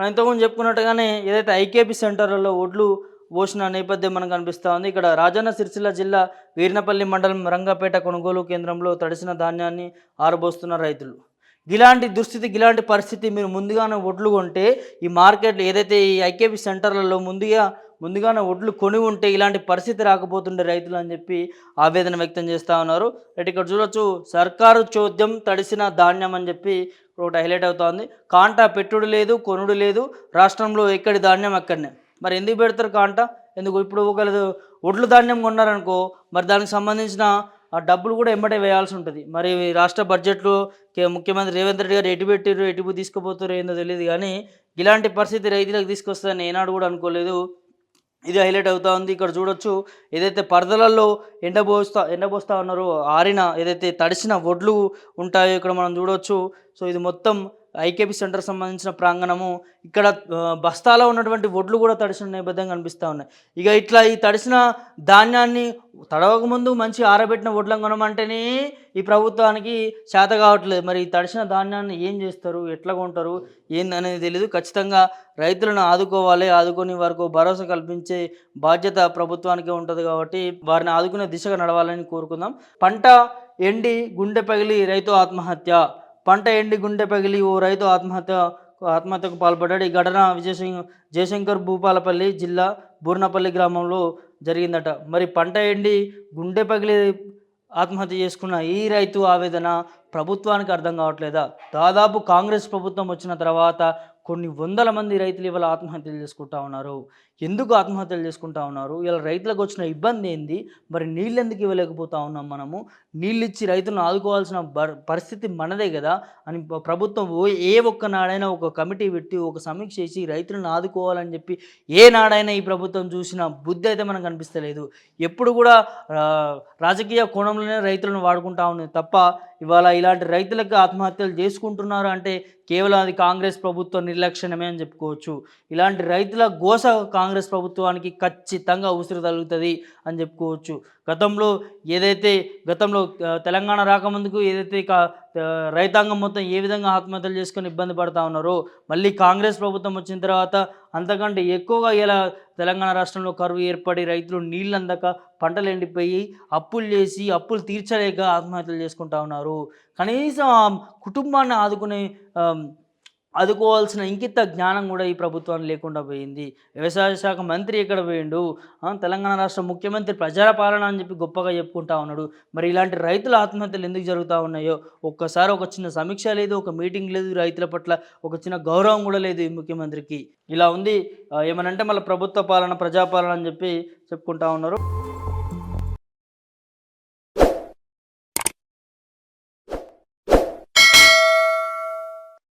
మనం ఇంతకుముందు చెప్పుకున్నట్టుగానే ఏదైతే ఐకేపీ సెంటర్లలో ఒడ్లు పోసిన నేపథ్యం మనకు కనిపిస్తూ ఉంది. ఇక్కడ రాజన్న సిరిసిల్ల జిల్లా వీరినపల్లి మండలం రంగపేట కొనుగోలు కేంద్రంలో తడిసిన ధాన్యాన్ని ఆరబోస్తున్న రైతులు. ఇలాంటి దుస్థితి ఇలాంటి పరిస్థితి మీరు ముందుగానే ఒడ్లు కొంటే ఈ మార్కెట్లో ఏదైతే ఈ ఐకేపీ సెంటర్లలో ముందుగా ముందుగానే ఒడ్లు కొని ఉంటే ఇలాంటి పరిస్థితి రాకపోతుండే రైతులు అని చెప్పి ఆవేదన వ్యక్తం చేస్తూ ఉన్నారు. రైట్ ఇక్కడ చూడొచ్చు సర్కారు చోద్యం తడిసిన ధాన్యం అని చెప్పి ఒకటి హైలైట్ అవుతోంది. కాంటా పెట్టుడు లేదు కొనుడు లేదు రాష్ట్రంలో ఎక్కడి ధాన్యం అక్కడనే. మరి ఎందుకు పెడతారు కాంటా? ఎందుకు ఇప్పుడు ఒకళ్ళు ఒడ్లు ధాన్యం కొన్నారనుకో మరి దానికి సంబంధించిన ఆ డబ్బులు కూడా ఎంబటే వేయాల్సి ఉంటుంది. మరి రాష్ట్ర బడ్జెట్లో ముఖ్యమంత్రి రేవంత్ రెడ్డి గారు ఎటు పెట్టారు ఎటు తీసుకుపోతారు ఏందో తెలియదు కానీ ఇలాంటి పరిస్థితి రైతులకు తీసుకొస్తుందని ఏనాడు కూడా అనుకోలేదు. ఇది హైలైట్ అవుతా ఉంది. ఇక్కడ చూడొచ్చు ఏదైతే పరదలలో ఎండబోస్తా ఎండబోస్తా ఉన్నారో ఆరిన ఏదైతే తడిసిన వడ్లు ఉంటాయో ఇక్కడ మనం చూడొచ్చు. సో ఇది మొత్తం ఐకేపీ సెంటర్ సంబంధించిన ప్రాంగణము ఇక్కడ బస్తాలో ఉన్నటువంటి వడ్లు కూడా తడిసిన నేపథ్యం కనిపిస్తూ ఉన్నాయి. ఇక ఇట్లా ఈ తడిసిన ధాన్యాన్ని తడవక ముందు మంచి ఆరబెట్టిన ఒడ్లను కొనమంటేనే ఈ ప్రభుత్వానికి చేత కావట్లేదు. మరి ఈ తడిసిన ధాన్యాన్ని ఏం చేస్తారు? ఎట్లా కొంటారు? ఏందనేది తెలియదు ఖచ్చితంగా రైతులను ఆదుకోవాలి. ఆదుకునే వారికి భరోసా కల్పించే బాధ్యత ప్రభుత్వానికే ఉంటుంది కాబట్టి వారిని ఆదుకునే దిశగా నడవాలని కోరుకుందాం. పంట ఎండి గుండె పగిలి రైతు ఆత్మహత్య. పంట ఎండి గుండె పగిలి ఓ రైతు ఆత్మహత్య ఆత్మహత్యకు పాల్పడ్డాడు. ఈ ఘటన విజయశంకర్ జయశంకర్ భూపాలపల్లి జిల్లా బూర్నపల్లి గ్రామంలో జరిగిందట. మరి పంట ఎండి గుండె పగిలి ఆత్మహత్య చేసుకున్న ఈ రైతు ఆవేదన ప్రభుత్వానికి అర్థం కావట్లేదా? దాదాపు కాంగ్రెస్ ప్రభుత్వం వచ్చిన తర్వాత కొన్ని వందల మంది రైతులు ఇవాళ ఆత్మహత్యలు చేసుకుంటా ఉన్నారు. ఎందుకు ఆత్మహత్యలు చేసుకుంటా ఉన్నారు? ఇలా రైతులకు వచ్చిన ఇబ్బంది ఏంది? మరి నీళ్ళు ఎందుకు ఇవ్వలేకపోతా ఉన్నాం మనము? నీళ్ళు ఇచ్చి రైతులను ఆదుకోవాల్సిన పరిస్థితి మనదే కదా? అని ప్రభుత్వం ఏ ఒక్క నాడైనా ఒక కమిటీ పెట్టి ఒక సమీక్ష చేసి రైతులను ఆదుకోవాలని చెప్పి ఏ నాడైనా ఈ ప్రభుత్వం చూసిన బుద్ధి అయితే మనకు కనిపిస్తలేదు ఎప్పుడు కూడా రాజకీయ కోణంలోనే రైతులను వాడుకుంటా ఉంది తప్ప ఇవాళ ఇలాంటి రైతులకు ఆత్మహత్యలు చేసుకుంటున్నారు అంటే కేవలం అది కాంగ్రెస్ ప్రభుత్వ నిర్లక్ష్యమే అని చెప్పుకోవచ్చు. ఇలాంటి రైతుల గోస కాంగ్రెస్ ప్రభుత్వానికి ఖచ్చితంగా ఉసిరు తగులుతుంది అని చెప్పుకోవచ్చు. గతంలో ఏదైతే గతంలో తెలంగాణ రాకముందుకు ఏదైతే కా- రైతాంగం మొత్తం ఏ విధంగా ఆత్మహత్యలు చేసుకొని ఇబ్బంది పడతా ఉన్నారో మళ్ళీ కాంగ్రెస్ ప్రభుత్వం వచ్చిన తర్వాత అంతకంటే ఎక్కువగా ఇలా తెలంగాణ రాష్ట్రంలో కరువు ఏర్పడి రైతులు నీళ్ళు అందక పంటలు ఎండిపోయి అప్పులు చేసి అప్పులు తీర్చలేక ఆత్మహత్యలు చేసుకుంటా ఉన్నారు. కనీసం ఆ కుటుంబాన్ని ఆదుకునే అదుకోవాల్సిన ఆదుకోవాల్సిన ఇంకిత జ్ఞానం కూడా ఈ ప్రభుత్వానికి లేకుండా పోయింది. వ్యవసాయ శాఖ మంత్రి ఎక్కడ పోయిండు? తెలంగాణ రాష్ట్ర ముఖ్యమంత్రి ప్రజాపాలన అని చెప్పి గొప్పగా చెప్పుకుంటా ఉన్నాడు. మరి ఇలాంటి రైతుల ఆత్మహత్యలు ఎందుకు జరుగుతూ ఉన్నాయో? ఒక్కసారి ఒక చిన్న సమీక్ష లేదు ఒక మీటింగ్ లేదు రైతుల పట్ల ఒక చిన్న గౌరవం కూడా లేదు ఈ ముఖ్యమంత్రికి. ఇలా ఉంది. ఏమనంటే మళ్ళీ ప్రభుత్వ పాలన ప్రజాపాలన అని చెప్పి చెప్పుకుంటా ఉన్నారు.